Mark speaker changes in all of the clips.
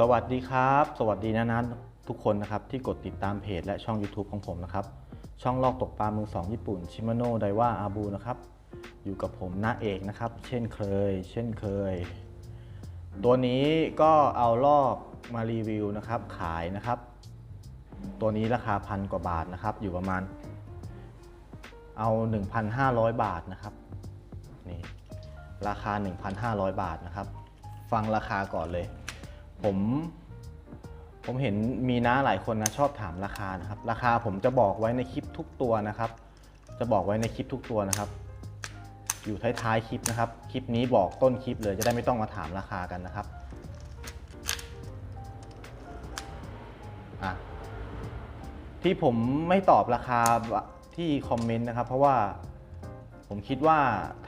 Speaker 1: สวัสดีครับ สวัสดีนะนะทุกคนนะครับที่กดติดตามเพจและช่อง YouTube ของผมนะครับ ช่องลอกตกปลามือสองญี่ปุ่นชิมาโนะไดว่าอาบูนะครับ อยู่กับผมน้าเอกนะครับ เช่นเคย เช่นเคย ตัวนี้ก็เอาลอกมารีวิวนะครับ ขายนะครับ ตัวนี้ราคาพันกว่าบาทนะครับ อยู่ประมาณ เอา 1,500 บาทนะครับนี่ราคา 1,500 บาทนะครับ ฟังราคาก่อนเลย ผมผมเห็นมีน้าหลายคนนะชอบถามราคานะครับ ราคาผมจะบอกไว้ในคลิปทุกตัวนะครับ จะบอกไว้ในคลิปทุกตัวนะครับ อยู่ท้ายๆคลิปนะครับ คลิปนี้บอกต้นคลิปเลยจะได้ไม่ต้องมาถามราคากันนะครับที่ผมไม่ตอบราคาที่คอมเมนต์นะครับ เพราะว่าผมคิดว่า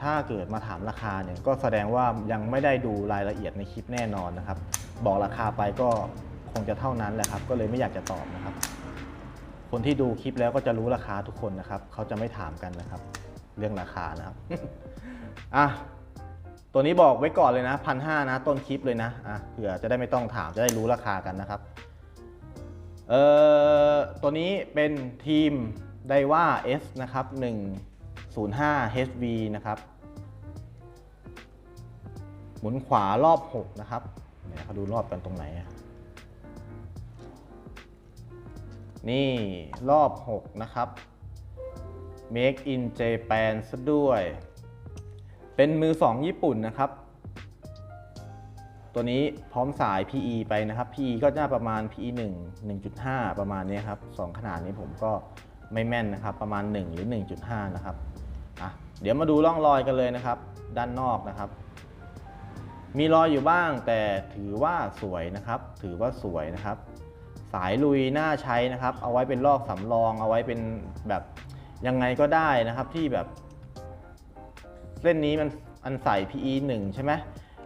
Speaker 1: ถ้าเกิดมาถามราคาเนี่ยก็แสดงว่ายังไม่ได้ดูรายละเอียดในคลิปแน่นอนนะครับ บอกราคาไปก็คงจะเท่านั้นแหละครับ ก็เลยไม่อยากจะตอบนะครับ คนที่ดูคลิปแล้วก็จะรู้ราคาทุกคนนะครับ เขาจะไม่ถามกันนะครับ เรื่องราคานะครับอะตัวนี้บอกไว้ก่อนเลยนะพันห้านะ ต้นคลิปเลยนะอะเผื่อจะได้ไม่ต้องถามจะได้รู้ราคากันนะครับเอ่อตัวนี้เป็นทีมไดว่า S นะครับ 105 HV นะครับ หมุนขวารอบ 6 นะครับ เนี่ยเขาดูรอบกันตรงไหนอะนี่รอบ 6 นะครับ Make in Japan ซะด้วย เป็นมือ 2 ญี่ปุ่นนะครับ ตัวนี้พร้อมสาย PE ไปนะครับ PE ก็จะประมาณ PE 1 1.5 ประมาณนี้ครับสองขนาดนี้ผมก็ไม่แม่นนะครับ ประมาณ 1 หรือ 1.5 นะครับอะเดี๋ยวมาดูร่องรอยกันเลยนะครับ ด้านนอกนะครับ มีรอยอยู่บ้างแต่ถือว่าสวยนะครับ ถือว่าสวยนะครับ สายลุยน่าใช้นะครับ เอาไว้เป็นลอกสำรอง เอาไว้เป็นแบบยังไงก็ได้นะครับที่แบบ เส้นนี้มันอันใส่ PE 1 ใช่ไหม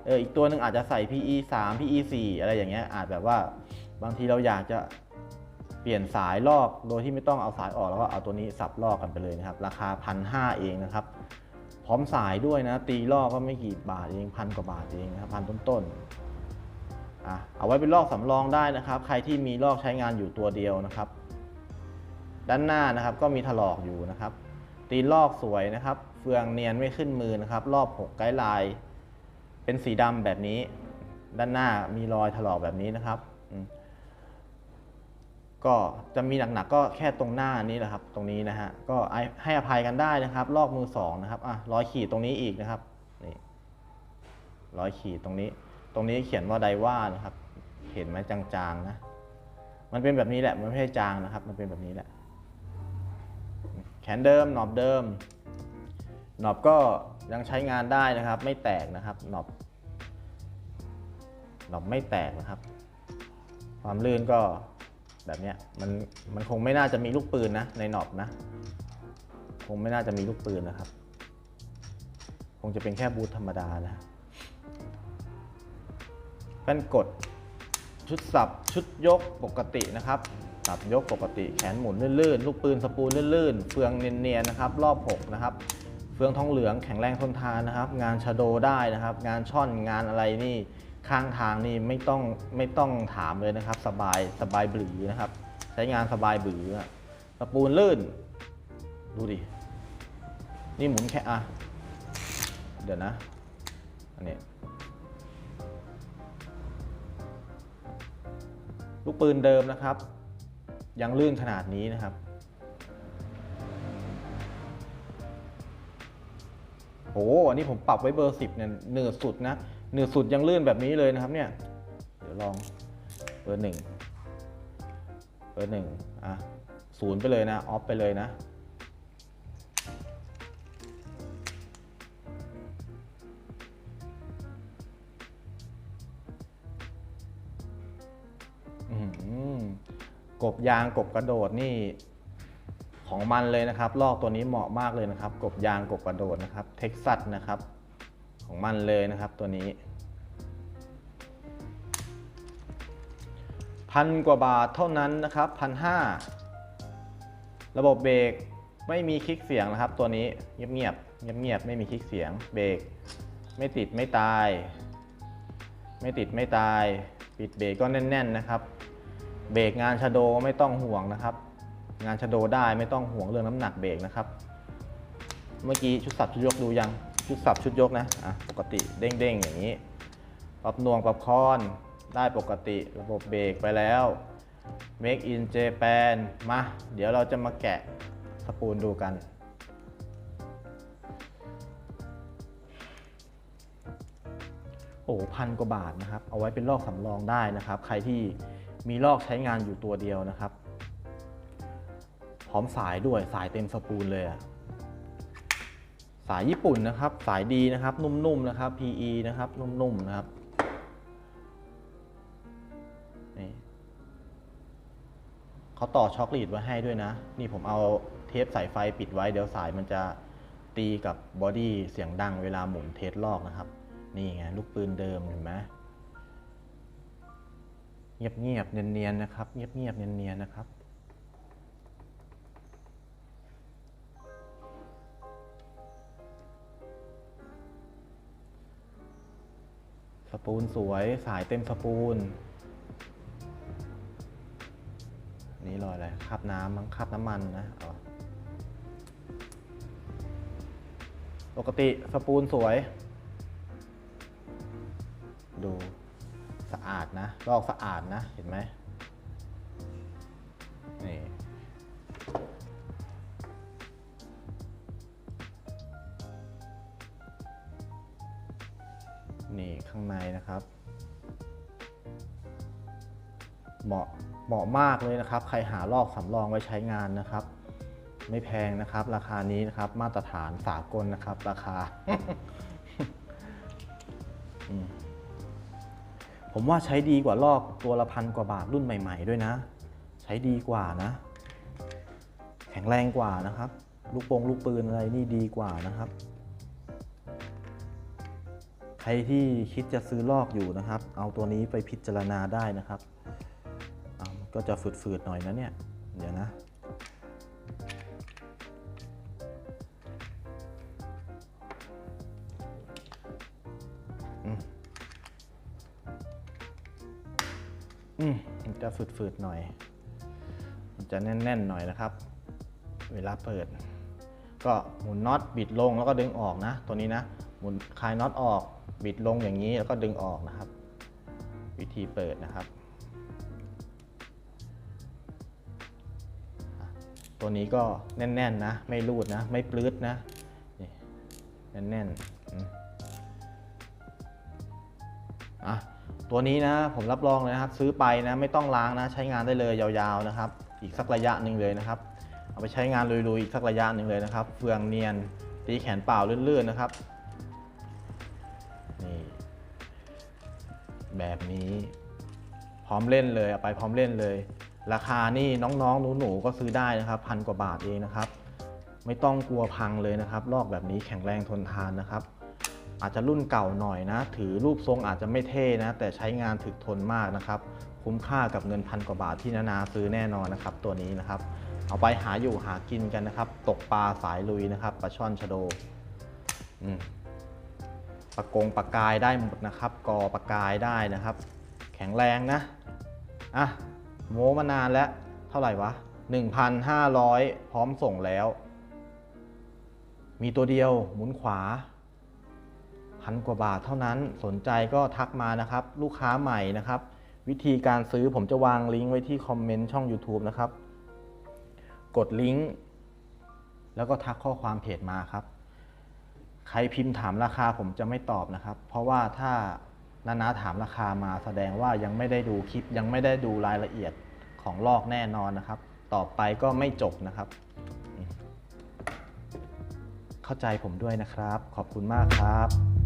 Speaker 1: เอออีกตัวหนึ่งอาจจะใส่ PE 3 PE 4 อะไรอย่างเงี้ยอาจแบบว่าบางทีเราอยากจะเปลี่ยนสายลอกโดยที่ไม่ต้องเอาสายออกแล้วก็เอาตัวนี้สับลอกกันไปเลยนะครับ ราคาพันห้าเองนะครับ พร้อมสายด้วยนะ ตีลอกก็ไม่กี่บาทเองพันกว่าบาทเองนะครับพันต้นๆอะเอาไว้เป็นลอกสำรองได้นะครับ ใครที่มีลอกใช้งานอยู่ตัวเดียวนะครับ ด้านหน้านะครับก็มีถลอกอยู่นะครับ ตีลอกสวยนะครับ เฟืองเนียนไม่ขึ้นมือนะครับ รอบ6ไกด์ไลน์เป็นสีดำแบบนี้ ด้านหน้ามีรอยถลอกแบบนี้นะครับ ก็จะมีหนักๆก็แค่ตรงหน้านี้แหละครับ ตรงนี้นะฮะก็ให้อภัยกันได้นะครับ ลอกมือสองนะครับอะรอยขีดตรงนี้อีกนะครับนี่รอยขีดตรงนี้ ตรงนี้เขียนว่าไดว่านะครับ เห็นไหมจางๆนะมันเป็นแบบนี้แหละมันไม่ใช่จางนะครับ มันเป็นแบบนี้แหละ แขนเดิมหนอบเดิมหนอบก็ยังใช้งานได้นะครับ ไม่แตกนะครับหนอบหนอบไม่แตกนะครับ ความลื่นก็ แบบเนี้ยมันมันคงไม่น่าจะมีลูกปืนนะในหนอบนะ คงไม่น่าจะมีลูกปืนนะครับ คงจะเป็นแค่บูทธรรมดานะแป้นกดชุดสับชุดยกปกตินะครับสับยกปกติแขนหมุนลื่นๆลูกปืนสปูลลื่นๆเฟืองเนียนๆนะครับ รอบ6นะครับเฟืองทองเหลืองแข็งแรงทนทานนะครับ งานชาโดได้นะครับ งานช่อนงานอะไรนี่ ข้างทางนี่ไม่ต้องไม่ต้องถามเลยนะครับ สบายสบายบือนะครับ ใช้งานสบายบืออะปูลลื่น ดูดิ นี่หมุนแค่อะเดี๋ยวนะอันนี้ลูกปืนเดิมนะครับ ยังลื่นขนาดนี้นะครับ โอ้อันนี้ผมปรับไว้เบอร์ 10เนี่ยเหนืดสุดนะ เหนืดสุดยังลื่นแบบนี้เลยนะครับเนี่ย เดี๋ยวลองเบอร์หนึ่งเบอร์หนึ่งอะศูนย์ไปเลยนะ ออฟไปเลยนะอื้อหือกบยางกบกระโดดนี่ของมันเลยนะครับ ลอกตัวนี้เหมาะมากเลยนะครับ กบยางกบกระโดดนะครับ เท็กซัสนะครับ ของมันเลยนะครับตัวนี้พันกว่าบาทเท่านั้นนะครับพันห้าระบบเบรกไม่มีคลิกเสียงนะครับ ตัวนี้เงียบเงียบเงียบเงียบไม่มีคลิกเสียง เบรกไม่ติดไม่ตาย ไม่ติดไม่ตายปีปิดเบรกก็แน่น ๆนะครับ เบรกงานชะโดไม่ต้องห่วงนะครับ งานชะโดได้ไม่ต้องห่วงเรื่องน้ำหนักเบรกนะครับ เมื่อกี้ชุดสับชุดยกดูยัง ชุดสับชุดยกนะอะปกติเด้งๆอย่างนี้ปรับนวงปรับคอนได้ปกติระบบเบรกไปแล้ว Make in Japan มา เดี๋ยวเราจะมาแกะสปูลดูกัน โอ้พันกว่าบาทนะครับ เอาไว้เป็นลอกสำรองได้นะครับ ใครที่มีลอกใช้งานอยู่ตัวเดียวนะครับ พร้อมสายด้วยสายเต็มสปูลเลยอะ สายญี่ปุ่นนะครับ สายดีนะครับ นุ่มๆนะครับ PE นะครับ นุ่มๆนะครับนี่เขาต่อช็อคลีดไว้ให้ด้วยนะ นี่ผมเอาเทปสายไฟปิดไว้ เดี๋ยวสายมันจะตีกับบอดี้เสียงดังเวลาหมุนเทสลอกนะครับ นี่ไงลูกปืนเดิมเห็นไหมเงียบเงียบๆเนียนๆนะครับเงียบเงียบๆเนียนๆนะครับ สปูลสวยสายเต็มสปูลนี่รอยอะไรคาบน้ำมั้งคาบน้ำมันนะปกติสปูลสวย ดูสะอาดนะลอกสะอาดนะ เห็นไหมนี่ ข้างในนะครับ เหมาะเหมาะมากเลยนะครับ ใครหาลอกสำรองไว้ใช้งานนะครับ ไม่แพงนะครับ ราคานี้นะครับ มาตรฐานสากลนะครับ ราคา ผมว่าใช้ดีกว่าลอกตัวละพันกว่าบาทรุ่นใหม่ ๆ ด้วยนะ ใช้ดีกว่านะ แข็งแรงกว่านะครับ ลูกโป่งลูกปืนอะไรนี่ดีกว่านะครับ ใครที่คิดจะซื้อลอกอยู่นะครับ เอาตัวนี้ไปพิจารณาได้นะครับ ก็จะฝืดๆหน่อยนะเนี่ย เดี๋ยวนะอืมอืมมันจะฝืดๆหน่อย มันจะแน่นๆหน่อยนะครับ เวลาเปิด ก็หมุนน็อตบิดลงแล้วก็ดึงออกนะ ตัวนี้นะ มุนคลายน็อตออกบิดลงอย่างนี้แล้วก็ดึงออกนะครับ วิธีเปิดนะครับ ตัวนี้ก็แน่นๆนะ ไม่รูดนะ ไม่ปลื้ดนะนี่แน่นๆอะตัวนี้นะผมรับรองเลยนะครับ ซื้อไปนะไม่ต้องล้างนะใช้งานได้เลยยาวๆนะครับ อีกสักระยะหนึ่งเลยนะครับ เอาไปใช้งานลุยๆอีกสักระยะหนึ่งเลยนะครับ เฟืองเนียนตีแขนเปล่าลื่นๆนะครับ แบบนี้ พร้อมเล่นเลยเอาไปพร้อมเล่นเลย ราคานี่น้องๆหนูๆก็ซื้อได้นะครับพันกว่าบาทเองนะครับ ไม่ต้องกลัวพังเลยนะครับ ลอกแบบนี้แข็งแรงทนทานนะครับ อาจจะรุ่นเก่าหน่อยนะ ถือรูปทรงอาจจะไม่เท่นะ แต่ใช้งานถึกทนมากนะครับ คุ้มค่ากับเงินพันกว่าบาทที่นานาซื้อแน่นอนนะครับ ตัวนี้นะครับ เอาไปหาอยู่หากินกันนะครับ ตกปลาสายลุยนะครับปลาช่อนชะโดอืม ปลากงปลากายได้หมดนะครับ กอปลากายได้นะครับ แข็งแรงนะ อะ โม้มานานแล้ว เท่าไหร่วะ 1,500 พร้อมส่งแล้ว มีตัวเดียวหมุนขวา พันกว่าบาทเท่านั้น สนใจก็ทักมานะครับ ลูกค้าใหม่นะครับ วิธีการซื้อผมจะวางลิงก์ไว้ที่คอมเมนต์ช่อง YouTube นะครับ กดลิงก์แล้วก็ทักข้อความเพจมาครับ ครพิมพ์ถามราคาผมจะไม่ตอบนะครับ เพราะว่าถ้านานาถามราคามาแสดงว่ายังไม่ได้ดูคลิป ยังไม่ได้ดูรายละเอียดของลอกแน่นอนนะครับ ต่อไปก็ไม่จบนะครับ เข้าใจผมด้วยนะครับ ขอบคุณมากครับ